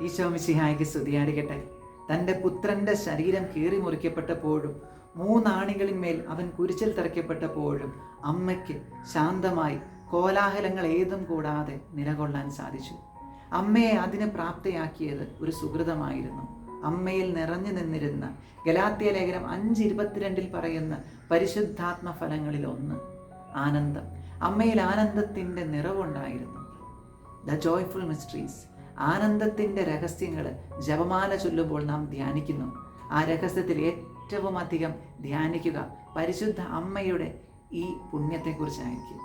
ഈശോ മിശിഹായ്ക്ക് സ്തുതിയായിരിക്കട്ടെ. തന്റെ പുത്രന്റെ ശരീരം കീറി മുറിക്കപ്പെട്ടപ്പോഴും മൂന്നാണികളിന്മേൽ അവൻ കുരിശിൽ തറയ്ക്കപ്പെട്ടപ്പോഴും അമ്മയ്ക്ക് ശാന്തമായി കോലാഹലങ്ങൾ ഏതും കൂടാതെ നിലകൊള്ളാൻ സാധിച്ചു. അമ്മയെ അതിന് പ്രാപ്തയാക്കിയത് ഒരു സുഹൃതമായിരുന്നു. അമ്മയിൽ നിറഞ്ഞു നിന്നിരുന്ന ഗലാത്തിയ ലേഖനം അഞ്ച് ഇരുപത്തിരണ്ടിൽ പറയുന്ന പരിശുദ്ധാത്മ ഫലങ്ങളിൽ ഒന്ന് ആനന്ദം. അമ്മയിൽ ആനന്ദത്തിന്റെ നിറവുണ്ടായിരുന്നു. ദ ജോയ്ഫുൾ മിസ്റ്ററീസ് ആനന്ദത്തിന്റെ രഹസ്യങ്ങൾ ജപമാല ചൊല്ലുമ്പോൾ നാം ധ്യാനിക്കുന്നു. ആ രഹസ്യത്തിൽ ഏറ്റവും അധികം ധ്യാനിക്കുക. പരിശുദ്ധ അമ്മയുടെ ഈ പുണ്യത്തെക്കുറിച്ചായിരിക്കും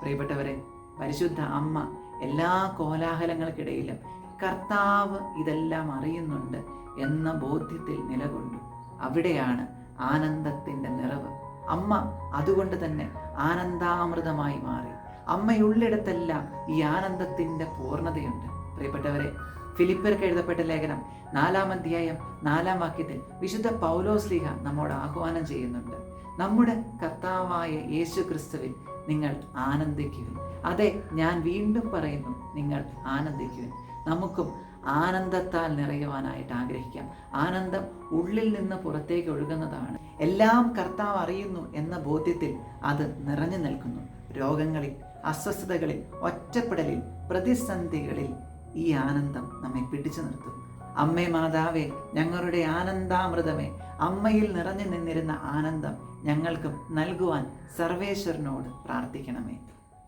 പ്രിയപ്പെട്ടവരെ പരിശുദ്ധ അമ്മ എല്ലാ കോലാഹലങ്ങൾക്കിടയിലും കർത്താവ് ഇതെല്ലാം അറിയുന്നുണ്ട് എന്ന ബോധ്യത്തിൽ നിലകൊണ്ടു. അവിടെയാണ് ആനന്ദത്തിന്റെ നിറവ്. അമ്മ അതുകൊണ്ട് തന്നെ ആനന്ദാമൃതമായി മാറി. അമ്മയുള്ളിടത്തെല്ലാം ഈ ആനന്ദത്തിന്റെ പൂർണതയുണ്ട്. പ്രിയപ്പെട്ടവരെ ഫിലിപ്പർക്ക് എഴുതപ്പെട്ട ലേഖനം നാലാം അധ്യായം നാലാം വാക്യത്തിൽ വിശുദ്ധ പൗലോസ്ലിഹ നമ്മോട് ആഹ്വാനം ചെയ്യുന്നുണ്ട്. നമ്മുടെ കർത്താവായ യേശു ക്രിസ്തുവിൽ നിങ്ങൾ ആനന്ദിക്കുവിൻ. അതെ ഞാൻ വീണ്ടും പറയുന്നു നിങ്ങൾ ആനന്ദിക്കുവിൻ. നമുക്കും ആനന്ദത്താൽ നിറയുവാനായിട്ട് ആഗ്രഹിക്കാം. ആനന്ദം ഉള്ളിൽ നിന്ന് പുറത്തേക്ക് ഒഴുകുന്നതാണ്. എല്ലാം കർത്താവ് അറിയുന്നു എന്ന ബോധ്യത്തിൽ അത് നിറഞ്ഞു നിൽക്കുന്നു. രോഗങ്ങളിൽ അസ്വസ്ഥതകളിൽ ഒറ്റപ്പെടലിൽ പ്രതിസന്ധികളിൽ ഈ ആനന്ദം നമ്മെ പിടിച്ചു നിർത്തും. അമ്മേ മാതാവേ ഞങ്ങളുടെ ആനന്ദാമൃതമേ അമ്മയിൽ നിറഞ്ഞു നിന്നിരുന്ന ആനന്ദം ഞങ്ങൾക്കും നൽകുവാൻ സർവേശ്വരനോട് പ്രാർത്ഥിക്കണമേ.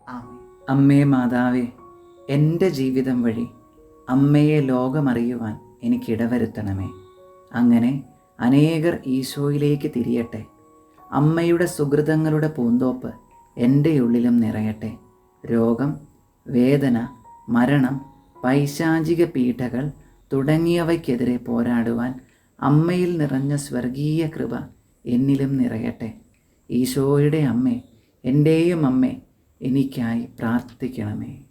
ആമേ അമ്മേ മാതാവേ എന്റെ ജീവിതം വഴി അമ്മയെ ലോകമറിയുവാൻ എനിക്കിടവരുത്തണമേ അങ്ങനെ അനേകർ ഈശോയിലേക്ക് തിരിയട്ടെ. അമ്മയുടെ സുഹൃതങ്ങളുടെ പൂന്തോപ്പ് എന്റെ ഉള്ളിലും നിറയട്ടെ. രോഗം വേദന മരണം പൈശാചിക പീഠകൾ തുടങ്ങിയവയ്ക്കെതിരെ പോരാടുവാൻ അമ്മയിൽ നിറഞ്ഞ സ്വർഗീയ കൃപ എന്നിലും നിറയട്ടെ. ഈശോയുടെ അമ്മേ എന്റെയും അമ്മേ എനിക്കായി പ്രാർത്ഥിക്കണമേ.